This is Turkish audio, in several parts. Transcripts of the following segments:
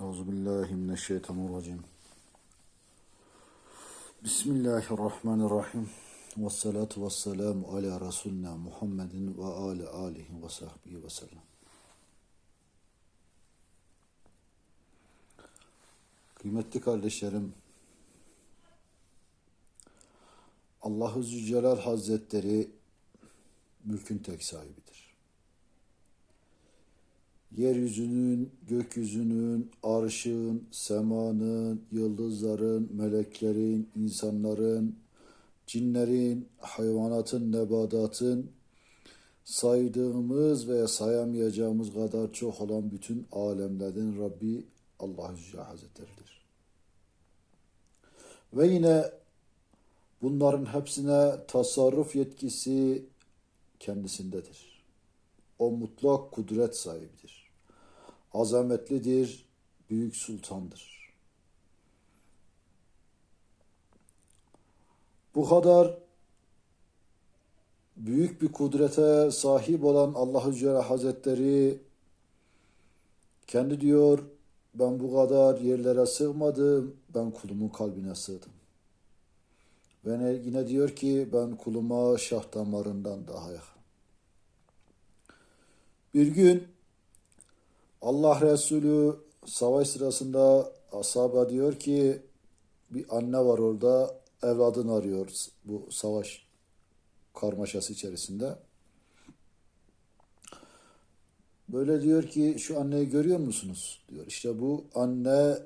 Euzu billahi mineşşeytanirracim. Bismillahirrahmanirrahim. Ve salatu ve selamu ala Resulina Muhammedin ve ala alihi ve sahbihi ve sellem. Kıymetli kardeşlerim, Allahu Zülcelal Hazretleri mülkün tek sahibidir. Yeryüzünün, gökyüzünün, arşın, semanın, yıldızların, meleklerin, insanların, cinlerin, hayvanatın, nebadatın, saydığımız veya sayamayacağımız kadar çok olan bütün alemlerin Rabbi Allah Zülcelal Hazretleri'dir. Ve yine bunların hepsine tasarruf yetkisi kendisindedir. O mutlak kudret sahibidir. Azametlidir, büyük sultandır. Bu kadar büyük bir kudrete sahip olan Allahu Celle Hazretleri kendi diyor ben bu kadar yerlere sığmadım, ben kulumun kalbine sığdım. Ve ne- yine diyor ki ben kuluma şah damarından daha yakın. Bir gün Allah Resulü savaş sırasında ashaba diyor ki bir anne var orada evladını arıyor bu savaş karmaşası içerisinde. Böyle diyor ki şu anneyi görüyor musunuz? diyor. İşte bu anne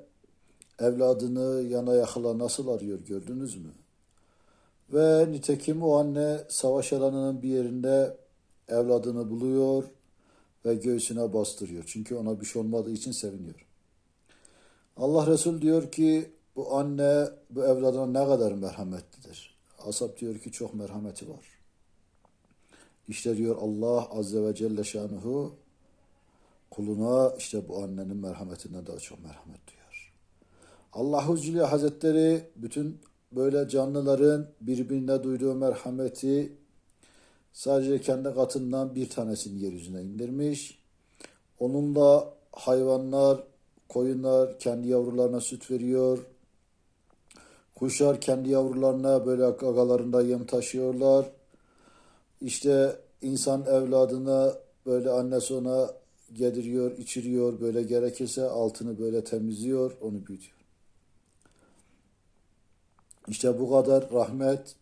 evladını yana yakıla nasıl arıyor gördünüz mü? Ve nitekim o anne savaş alanının bir yerinde evladını buluyor ve göğsüne bastırıyor. Çünkü ona bir şey olmadığı için seviniyor. Allah Resul diyor ki bu anne bu evladına ne kadar merhametlidir. Asap diyor ki çok merhameti var. İşte diyor Allah Azze ve Celle şanuhu kuluna işte bu annenin merhametinden daha çok merhamet duyuyor. Allahu Zülü Hazretleri bütün böyle canlıların birbirine duyduğu merhameti sadece kendi katından bir tanesini yeryüzüne indirmiş. Onunla hayvanlar, koyunlar kendi yavrularına süt veriyor. Kuşlar kendi yavrularına böyle gagalarında yem taşıyorlar. İşte insan evladına böyle annesi ona yediriyor, içiriyor. Böyle gerekirse altını böyle temizliyor, onu büyütüyor. İşte bu kadar rahmet,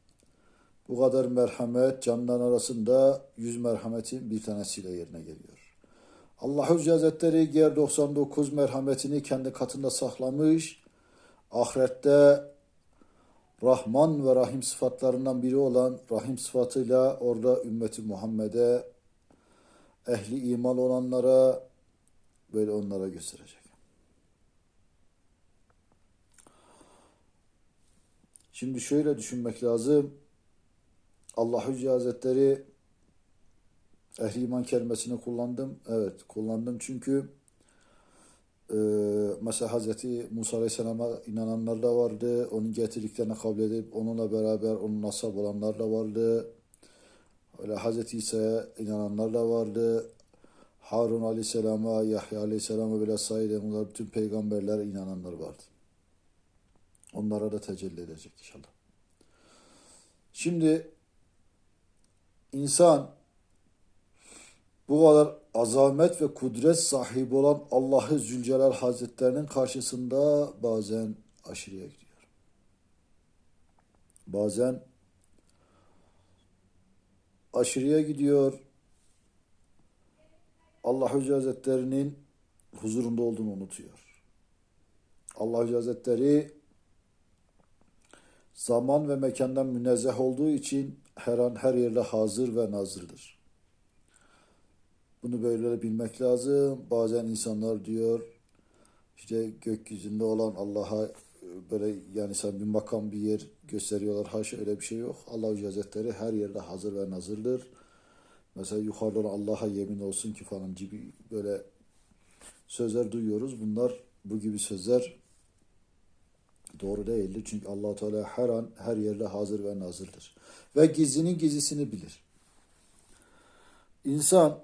bu kadar merhamet canlıların arasında yüz merhametin bir tanesiyle yerine geliyor. Allahu Zülcelal Hazretleri diğer 99 merhametini kendi katında saklamış. Ahirette Rahman ve Rahim sıfatlarından biri olan Rahim sıfatıyla orada ümmeti Muhammed'e ehli iman olanlara böyle onlara gösterecek. Şimdi şöyle düşünmek lazım. Allahu Zülcelal Hazretleri ehli iman kelimesini kullandım. Evet kullandım çünkü e, mesela Hazreti Musa Aleyhisselam'a inananlar da vardı. Onun getirdiklerini kabul edip onunla beraber onun ashab olanlar da vardı. Öyle Hazreti İsa'ya inananlar da vardı. Harun Aleyhisselam'a, Yahya Aleyhisselam'a bile sayılı bunlar bütün peygamberlere inananlar vardı. Onlara da tecelli edecek inşallah. Şimdi insan bu kadar azamet ve kudret sahibi olan Allah'ı Zülcelal Hazretlerinin karşısında bazen aşırıya gidiyor. Bazen aşırıya gidiyor. Allah Zülcelal Hazretlerinin huzurunda olduğunu unutuyor. Allah Zülcelal Hazretleri zaman ve mekandan münezzeh olduğu için her an her yerde hazır ve nazırdır. Bunu böyle bilmek lazım. Bazen insanlar diyor işte gökyüzünde olan Allah'a böyle yani sen bir makam bir yer gösteriyorlar. Haşa öyle bir şey yok. Allah Hazretleri her yerde hazır ve nazırdır. Mesela yukarıdan Allah'a yemin olsun ki falan gibi böyle sözler duyuyoruz. Bunlar bu gibi sözler doğru değildir. Çünkü allah Teala her an her yerde hazır ve nazırdır. Ve gizlinin gizlisini bilir. İnsan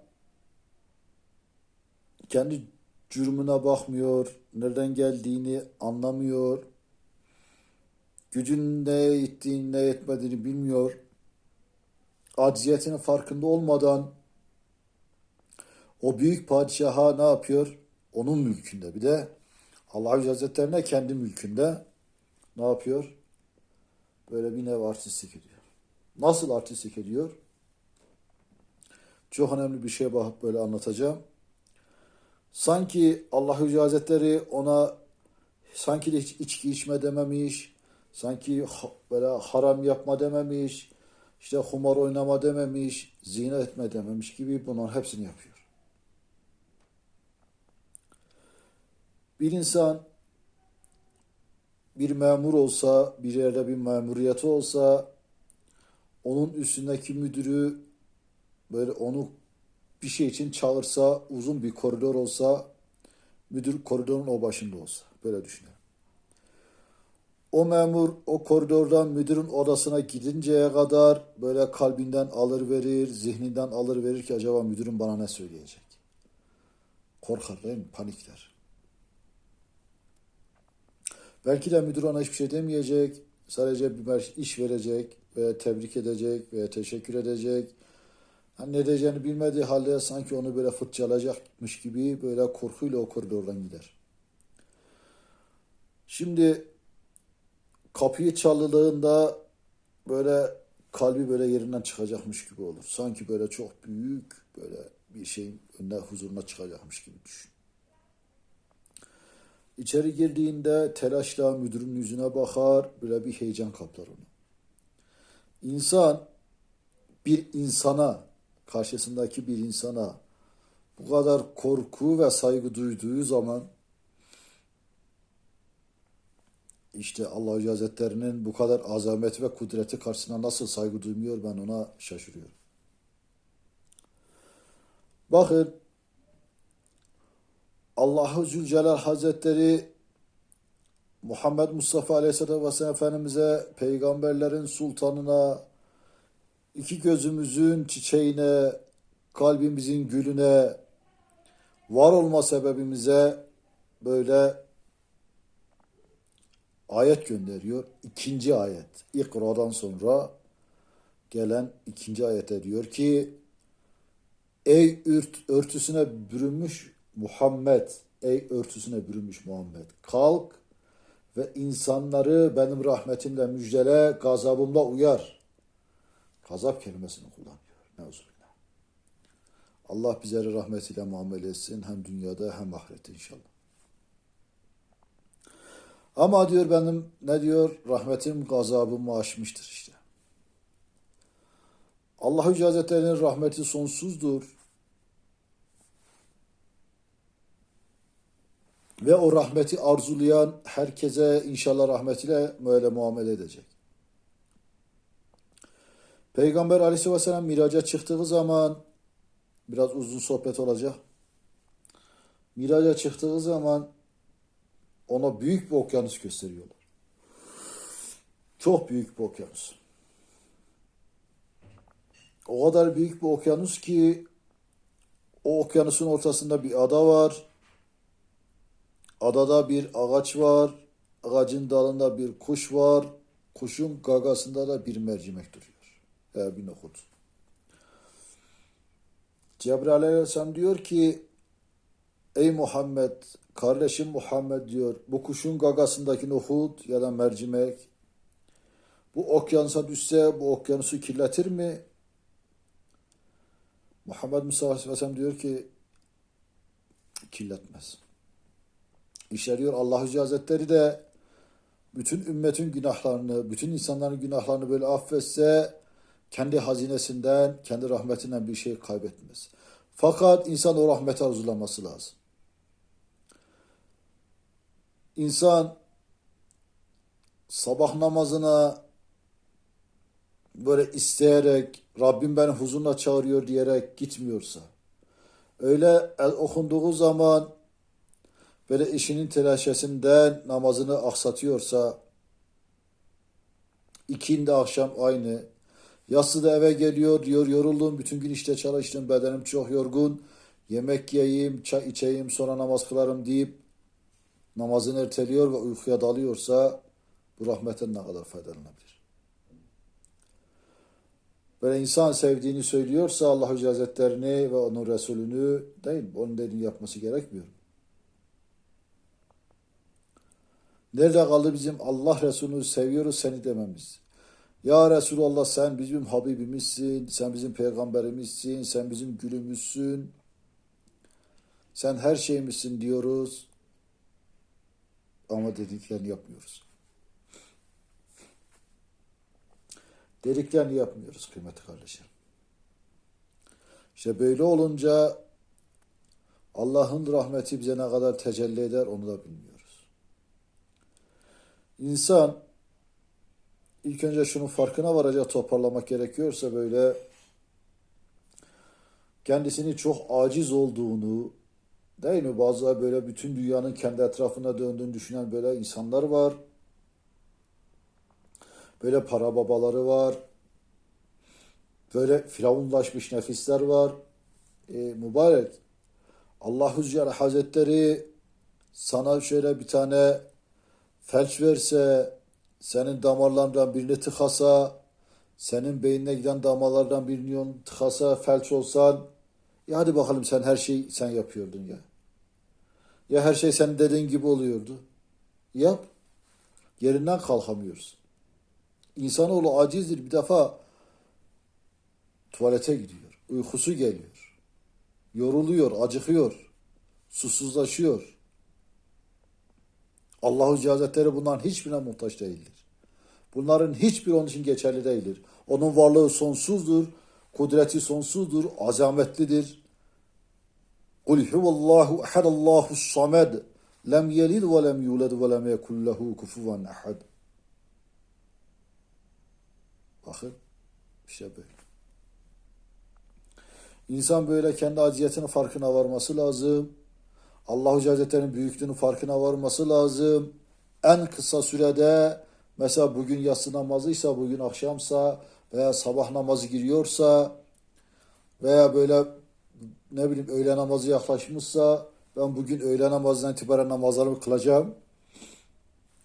kendi cürmüne bakmıyor, nereden geldiğini anlamıyor, gücün ne ettiğini ne etmediğini bilmiyor, acziyetinin farkında olmadan o büyük padişaha ne yapıyor? Onun mülkünde bir de Allah Azze Hazretlerine kendi mülkünde ne yapıyor? Böyle bir nev artistlik ediyor. Nasıl artistlik ediyor? Çok önemli bir şeye bakıp böyle anlatacağım. Sanki Allah Azze Hazretleri ona sanki hiç içki içme dememiş, sanki böyle haram yapma dememiş, işte kumar oynama dememiş, zina etme dememiş gibi bunların hepsini yapıyor. Bir insan bir memur olsa, bir yerde bir memuriyeti olsa, onun üstündeki müdürü böyle onu bir şey için çağırsa, uzun bir koridor olsa, müdür koridorun o başında olsa. Böyle düşünelim. O memur o koridordan müdürün odasına gidinceye kadar böyle kalbinden alır verir, zihninden alır verir ki acaba müdürün bana ne söyleyecek? Korkar değil mi? Panikler. Belki de müdür ona hiçbir şey demeyecek. Sadece bir iş verecek veya tebrik edecek veya teşekkür edecek. Hani ne diyeceğini bilmediği halde sanki onu böyle fırçalayacakmış gibi böyle korkuyla o koridordan gider. Şimdi kapıyı çalındığında böyle kalbi böyle yerinden çıkacakmış gibi olur. Sanki böyle çok büyük böyle bir şeyin önüne huzuruna çıkacakmış gibi düşün. İçeri girdiğinde telaşla müdürün yüzüne bakar, böyle bir heyecan kaplar onu. İnsan bir insana, karşısındaki bir insana bu kadar korku ve saygı duyduğu zaman işte Allah Hazretleri'nin bu kadar azamet ve kudreti karşısında nasıl saygı duymuyor ben ona şaşırıyorum. Bakın Allahu Zülcelal Hazretleri Muhammed Mustafa Aleyhisselatü Vesselam Efendimiz'e peygamberlerin sultanına iki gözümüzün çiçeğine kalbimizin gülüne var olma sebebimize böyle ayet gönderiyor. İkinci ayet. İkra'dan sonra gelen ikinci ayete diyor ki Ey ört, örtüsüne bürünmüş Muhammed, ey örtüsüne bürünmüş Muhammed, kalk ve insanları benim rahmetimle müjdele, gazabımla uyar. Gazap kelimesini kullanıyor. Neuzubillah. Allah bizleri rahmetiyle muamele etsin hem dünyada hem ahirette inşallah. Ama diyor benim ne diyor? Rahmetim gazabımı aşmıştır işte. Allah Yüce Hazretleri'nin rahmeti sonsuzdur. Ve o rahmeti arzulayan herkese inşallah rahmetiyle böyle muamele edecek. Peygamber aleyhisselatü vesselam miraca çıktığı zaman biraz uzun sohbet olacak. Miraca çıktığı zaman ona büyük bir okyanus gösteriyorlar. Çok büyük bir okyanus. O kadar büyük bir okyanus ki o okyanusun ortasında bir ada var. Adada bir ağaç var. Ağacın dalında bir kuş var. Kuşun gagasında da bir mercimek duruyor. Veya bir nohut. Cebrail aleyhisselam diyor ki Ey Muhammed, kardeşim Muhammed diyor, bu kuşun gagasındaki nohut ya da mercimek bu okyanusa düşse bu okyanusu kirletir mi? Muhammed Musa Aleyhisselam diyor ki kirletmez. İşte diyor Allah Azze Hazretleri de bütün ümmetin günahlarını, bütün insanların günahlarını böyle affetse kendi hazinesinden, kendi rahmetinden bir şey kaybetmez. Fakat insan o rahmeti arzulaması lazım. İnsan sabah namazına böyle isteyerek Rabbim beni huzuruna çağırıyor diyerek gitmiyorsa öyle okunduğu zaman böyle işinin telaşesinden namazını aksatıyorsa ikindi akşam aynı Yassı da eve geliyor diyor yoruldum bütün gün işte çalıştım bedenim çok yorgun yemek yiyeyim, çay içeyim, sonra namaz kılarım deyip namazını erteliyor ve uykuya dalıyorsa bu rahmetten ne kadar faydalanabilir? Böyle insan sevdiğini söylüyorsa Allah Hazretlerini ve onun Resulünü değil, onun dediğini yapması gerekmiyor. Nerede kaldı bizim Allah Resulü'nü seviyoruz seni dememiz? Ya Resulallah sen bizim Habibimizsin, sen bizim peygamberimizsin, sen bizim gülümüzsün, sen her şeyimizsin diyoruz. Ama dediklerini yapmıyoruz. Dediklerini yapmıyoruz kıymetli kardeşlerim. İşte böyle olunca Allah'ın rahmeti bize ne kadar tecelli eder onu da bilmiyoruz. İnsan ilk önce şunun farkına varacak toparlamak gerekiyorsa böyle kendisini çok aciz olduğunu değil mi? Bazıları böyle bütün dünyanın kendi etrafında döndüğünü düşünen böyle insanlar var. Böyle para babaları var. Böyle firavunlaşmış nefisler var. E, mübarek. Allahu Zülcelal Hazretleri sana şöyle bir tane felç verse, senin damarlarından birini tıkasa, senin beynine giden damarlardan birini tıkasa, felç olsan, ya hadi bakalım sen her şeyi sen yapıyordun ya. Ya her şey senin dediğin gibi oluyordu. Yap. Yerinden kalkamıyoruz. İnsanoğlu acizdir. Bir defa tuvalete gidiyor. Uykusu geliyor. Yoruluyor, acıkıyor. Susuzlaşıyor. Allahu Hazretleri bunların hiçbirine muhtaç değildir. Bunların hiçbir onun için geçerli değildir. Onun varlığı sonsuzdur, kudreti sonsuzdur, azametlidir. Kul huvallahu ehad Allahu samed lem yelid ve lem yulad ve lem yekun lehu kufuven ehad. Bakın işte böyle. İnsan böyle kendi aciyetinin farkına varması lazım. Allahu Hazretleri'nin büyüklüğünün farkına varması lazım. En kısa sürede mesela bugün yatsı namazıysa, bugün akşamsa veya sabah namazı giriyorsa veya böyle ne bileyim öğle namazı yaklaşmışsa ben bugün öğle namazından itibaren namazlarımı kılacağım.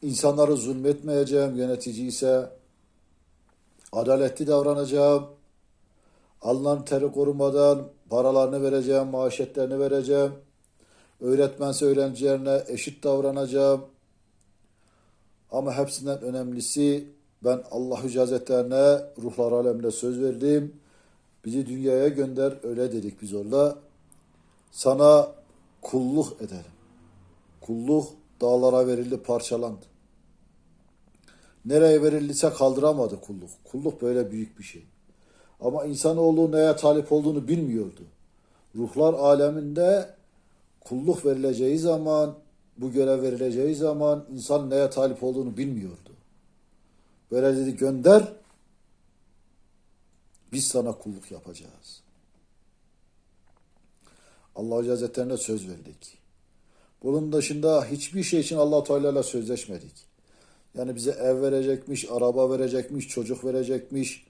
İnsanları zulmetmeyeceğim yönetici ise adaletli davranacağım. Alınan teri korumadan paralarını vereceğim, maaşetlerini vereceğim. Öğretmense öğrencilerine eşit davranacağım. Ama hepsinden önemlisi ben Allah Hazretlerine ruhlar aleminde söz verdim. Bizi dünyaya gönder öyle dedik biz orada. Sana kulluk edelim. Kulluk dağlara verildi parçalandı. Nereye verildiyse kaldıramadı kulluk. Kulluk böyle büyük bir şey. Ama insanoğlu neye talip olduğunu bilmiyordu. Ruhlar aleminde kulluk verileceği zaman, bu görev verileceği zaman insan neye talip olduğunu bilmiyordu. Böyle dedi gönder, biz sana kulluk yapacağız. Allah Hazretlerine söz verdik. Bunun dışında hiçbir şey için allah Teala ile sözleşmedik. Yani bize ev verecekmiş, araba verecekmiş, çocuk verecekmiş,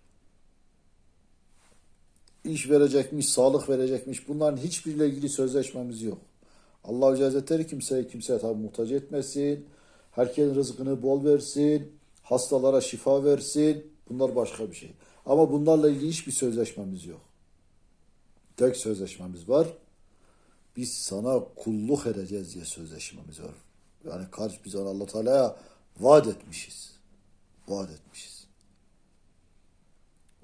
iş verecekmiş, sağlık verecekmiş. Bunların hiçbiriyle ilgili sözleşmemiz yok. Allah Hazretleri kimseye kimseye tabi muhtaç etmesin. Herkesin rızkını bol versin. Hastalara şifa versin. Bunlar başka bir şey. Ama bunlarla ilgili hiçbir sözleşmemiz yok. Tek sözleşmemiz var. Biz sana kulluk edeceğiz diye sözleşmemiz var. Yani karşı biz ona Allah Teala'ya vaat etmişiz. Vaat etmişiz.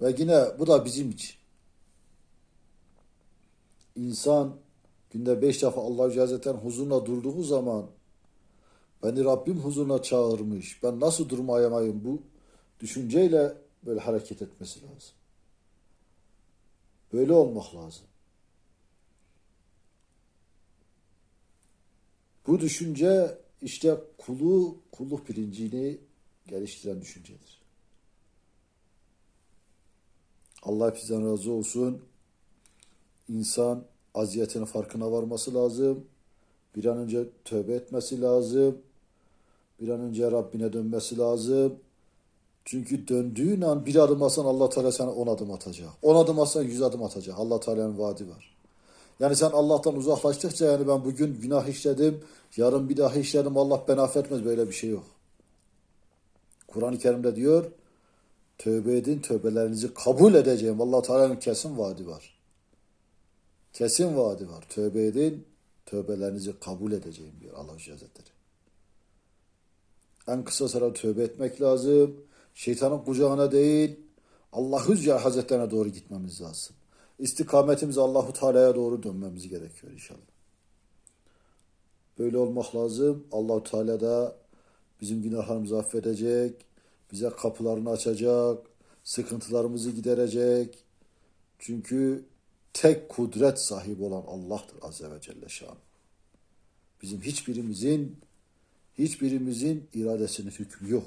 Ve yine bu da bizim için. İnsan günde beş defa Allah Hazretleri'nin huzuruna durduğu zaman beni Rabbim huzuruna çağırmış. Ben nasıl durmayamayım bu düşünceyle böyle hareket etmesi lazım. Böyle olmak lazım. Bu düşünce işte kulu, kulluk bilincini geliştiren düşüncedir. Allah bizden razı olsun. İnsan aziyetinin farkına varması lazım. Bir an önce tövbe etmesi lazım. Bir an önce Rabbine dönmesi lazım. Çünkü döndüğün an bir adım atsan Allah Teala sana on adım atacak. On adım atsan yüz adım atacak. Allah Teala'nın vaadi var. Yani sen Allah'tan uzaklaştıkça yani ben bugün günah işledim, yarın bir daha işledim Allah beni affetmez böyle bir şey yok. Kur'an-ı Kerim'de diyor tövbe edin tövbelerinizi kabul edeceğim. Allah Teala'nın kesin vaadi var. Kesin vaadi var. Tövbe edin tövbelerinizi kabul edeceğim diyor Allah Hazretleri. En kısa sırada tövbe etmek lazım. Şeytanın kucağına değil, Allahu Zülcelal Hazretlerine doğru gitmemiz lazım. İstikametimiz Allahu Teala'ya doğru dönmemiz gerekiyor inşallah. Böyle olmak lazım. Allahu Teala da bizim günahlarımızı affedecek, bize kapılarını açacak, sıkıntılarımızı giderecek. Çünkü tek kudret sahibi olan Allah'tır Azze ve Celle şan. Bizim hiçbirimizin hiçbirimizin iradesinin hükmü yok.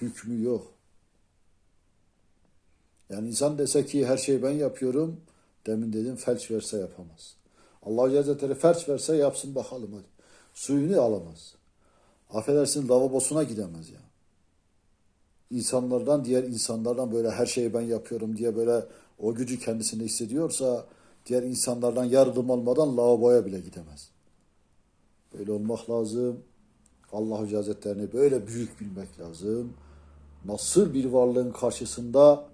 Hükmü yok. Yani insan dese ki her şeyi ben yapıyorum, demin dedim felç verse yapamaz. Allah Hazretleri felç verse yapsın bakalım hadi. Suyunu alamaz. Affedersin lavabosuna gidemez ya. İnsanlardan, diğer insanlardan böyle her şeyi ben yapıyorum diye böyle o gücü kendisinde hissediyorsa diğer insanlardan yardım almadan lavaboya bile gidemez. Böyle olmak lazım. Allah Hazretlerini böyle büyük bilmek lazım. Nasıl bir varlığın karşısında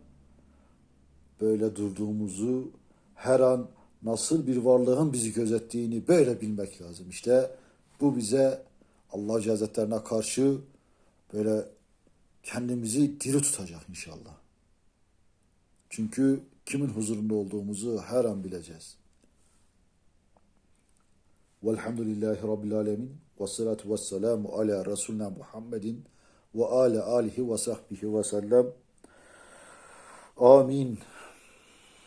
böyle durduğumuzu, her an nasıl bir varlığın bizi gözettiğini böyle bilmek lazım. İşte bu bize Allah Hazretlerine karşı böyle kendimizi diri tutacak inşallah. Çünkü kimin huzurunda olduğumuzu her an bileceğiz. Velhamdülillahi Rabbil Alemin. Ve salatu ve selamu ala Resulina Muhammedin ve ala alihi ve sahbihi ve sellem. Amin.